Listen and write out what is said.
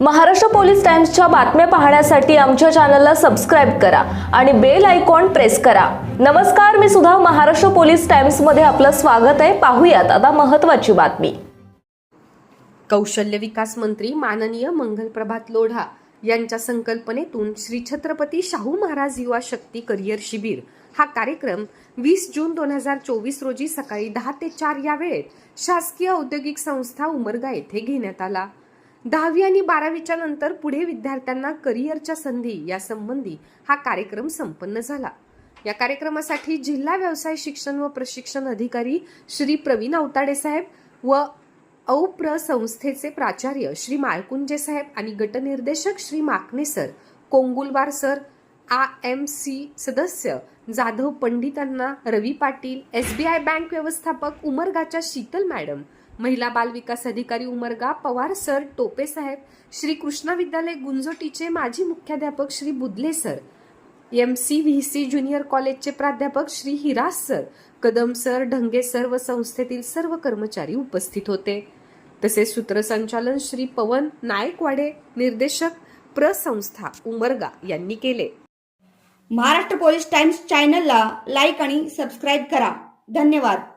Maharashtra police टाइम्सच्या बातम्या पाहण्यासाठी आमच्या चॅनलला सबस्क्राईब करा आणि बेल आयकॉन प्रेस करा. नमस्कार मी सुद्धा महाराष्ट्र पोलीस टाइम्समध्ये आपलं स्वागत आहे. पाहूयात आता महत्त्वाची बातमी. कौशल्य विकास मंत्री माननीय मंगलप्रभात लोढा यांच्या संकल्पनेतून श्री छत्रपती शाहू महाराज युवा शक्ती करिअर शिबिर. हा कार्यक्रम वीस जून दोन हजार चोवीस रोजी सकाळी दहा ते चार या वेळेत शासकीय औद्योगिक संस्था उमरगा येथे घेण्यात आला. दहावी आणि बारावीच्या नंतर पुढे विद्यार्थ्यांना करिअरच्या संधी यासंबंधी हा कार्यक्रम संपन्न झाला. या कार्यक्रमासाठी जिल्हा व्यवसाय शिक्षण व प्रशिक्षण अधिकारी श्री प्रवीण अवताडे साहेब व औप्र संस्थेचे प्राचार्य श्री माळकुंजे साहेब आणि गटनिर्देशक श्री माकणे सर कोंगुलवार सर आ एम सी सदस्य जाधव पंडितांना रवी पाटील एसबीआय बँक व्यवस्थापक उमरगाच्या शीतल मॅडम महिला बाल विकास अधिकारी उमरगा पवार सर टोपे साहेब श्री कृष्णा विद्यालय गुंजोटीचे माजी मुख्याध्यापक Shri Budle sir M C V C junior कॉलेजचे प्राध्यापक Shri Hiras sir Kadam sir Dhange sir व संस्थेतील सर्व कर्मचारी उपस्थित होते. तसेच सूत्रसंचालन श्री पवन नायकवाडे निर्देशक प्रसंस्था उमरगा यांनी केले. महाराष्ट्र पोलीस टाइम्स चॅनलला लाईक आणि सबस्क्राईब करा. धन्यवाद.